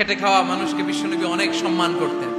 খেটে খাওয়া মানুষকে বিশ্বনবী অনেক সম্মান করতেন।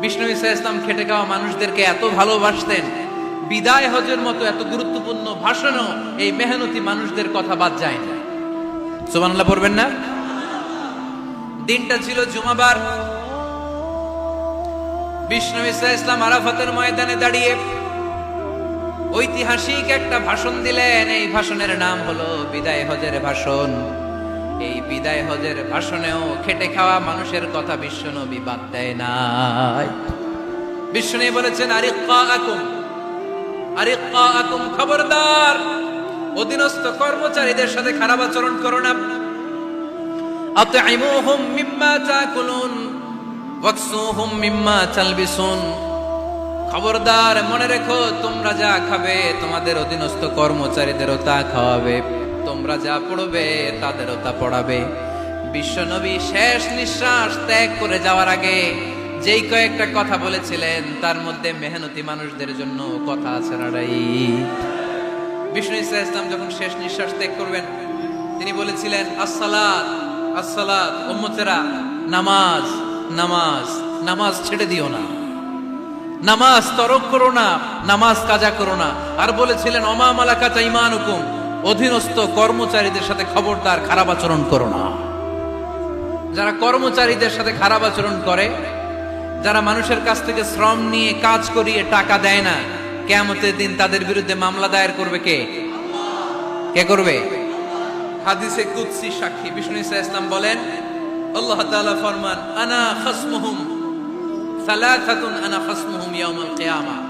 বিষ্ণু ইসা ইসলাম খেটে খাওয়া মানুষদেরকে এত ভালোবাসতেন। বিদায় হজের মতো এত গুরুত্বপূর্ণ ভাষণও এই মেহনতি মানুষদের কথা বাদ যায় না। সুবহানাল্লাহ পড়বেন না? দিনটা ছিল জুমাবার। বিষ্ণু ইসা ইসলাম আরাফাতের ময়দানে দাঁড়িয়ে ঐতিহাসিক একটা ভাষণ দিলেন। এই ভাষণের নাম হলো বিদায় হজের ভাষণ। এই বিদায় হজের ভাষণেও খেটে খাওয়া মানুষের কথা বিশ্বনবী বাদ দেয় নাই। বিশ্বনবী বলেছেন আরিক্কা আকুম আরিক্কা আকুম খবরদার, অধীনস্থ কর্মচারীদের সাথে খারাপ আচরণ করো না। আতঈমুহুম মিম্মা তাকুলুন, ওয়াকসুহুম মিম্মা তালবিসুন। খবরদার, মনে রেখো, তোমরা যা খাবে, তোমাদের অধীনস্থ কর্মচারীদেরও তা খাওয়াবে। তোমরা যা পড়বে, তাদেরও তা পড়াবে। বিশ্বনবী শেষ নিঃশ্বাস ত্যাগ করে যাওয়ার আগে যেই কয়েকটা কথা বলেছিলেন, তার মধ্যে মেহনতি মানুষদের জন্য কথা আছে বিষ্ণু ইসা ইসলাম যখন শেষ নিঃশ্বাস ত্যাগ করবেন, তিনি বলেছিলেন, আসসালাত আসসালাত, উম্মতেরা, নামাজ নামাজ নামাজ ছেড়ে দিও না। নামাজ তরক করো না, নামাজ কাজা করো না। আর বলেছিলেন, অমা মালাকা চাইমান হুকুম অধীনস্থ কর্মচারীদের সাথে খবরদার, খারাপ আচরণ করো না। যারা কর্মচারীদের সাথে খারাপ আচরণ করে, যারা মানুষের কাছ থেকে শ্রম নিয়ে কাজ করিয়ে টাকা দেয় না কেমতের দিন তাদের বিরুদ্ধে মামলা দায়ের করবে কে? কে করবে? হাদিসে কুদসি সাক্ষী, বিষ্ণু ইসা ইসলাম বলেন, আল্লাহ তাআলা ফরমান, আনা খাসমুহুম, সালাসাতুন আনা খাসমুহুম ইয়াউমাল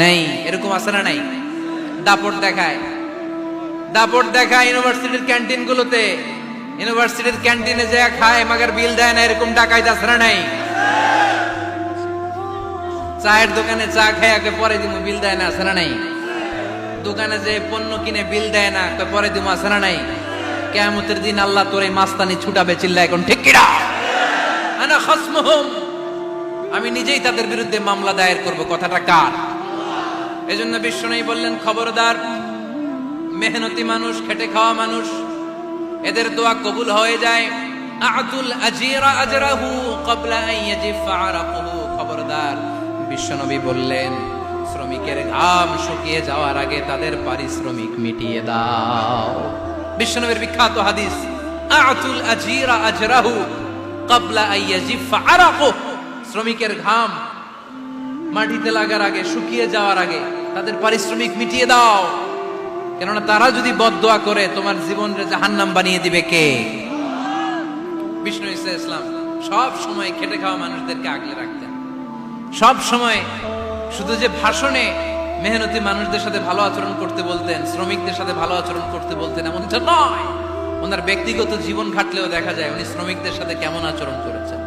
নাই, এরকম আছে না নাই? দাপট দেখায়। দাপট দেখায় ইউনিভার্সিটির ক্যান্টিন গুলোতে ইউনিভার্সিটির ক্যান্টিনে যে খায়, মাগার বিল দেয় না, এরকম আছে না নাই? চায়ের দোকানে চা খায়, আগে পরে দিমু, বিল দেয় না, আছে না নাই? দোকানে যে পণ্য কিনে, বিল দেয় না পরে দিমু, আছে না নাই? কেয়ামতের দিন আল্লাহ তোর এই মাস্তানি ছুটাবে চিল্লা এখন, ঠিক খাসমুহুম। আমি নিজেই তাদের বিরুদ্ধে মামলা দায়ের করব, কথাটা কার? এজন্য বিশ্বনবী বললেন খবরদার। মেহনতি মানুষ, খেটে খাওয়া মানুষ, এদের দোয়া কবুল হয়ে যায়। আতুল আজিরা আজরাহু ইয়াজিফা আরাকুহু। খবরদার, বিশ্বনবী বললেন, শ্রমিকের ঘাম শুকিয়ে যাওয়ার আগে তাদের পারিশ্রমিক মিটিয়ে দাও। বিশ্বনবীর বিখ্যাত হাদিস, আতুল আজিরা আজরাহু ক্বাবলা আন ইয়াজিফা আরাকুহু। শ্রমিকের ঘাম মাটিতে লাগার আগে, শুকিয়ে যাওয়ার আগে তাদের পারিশ্রমিক মিটিয়ে দাও। কেননা তারা যদি বদদোয়া করে, তোমার জীবনের জাহান্নাম বানিয়ে দিবে কে? বিষ্ণু ইসা ইসলাম, সব সময় খেটে খাওয়া মানুষদেরকে আগলে রাখতেন। সব সময় শুধু যে ভাষণে মেহনতি মানুষদের সাথে ভালো আচরণ করতে বলতেন, শ্রমিকদের সাথে ভালো আচরণ করতে বলতেন এমন নয়। ওনার ব্যক্তিগত জীবন ঘাটলেও দেখা যায়, উনি শ্রমিকদের সাথে কেমন আচরণ করেছেন।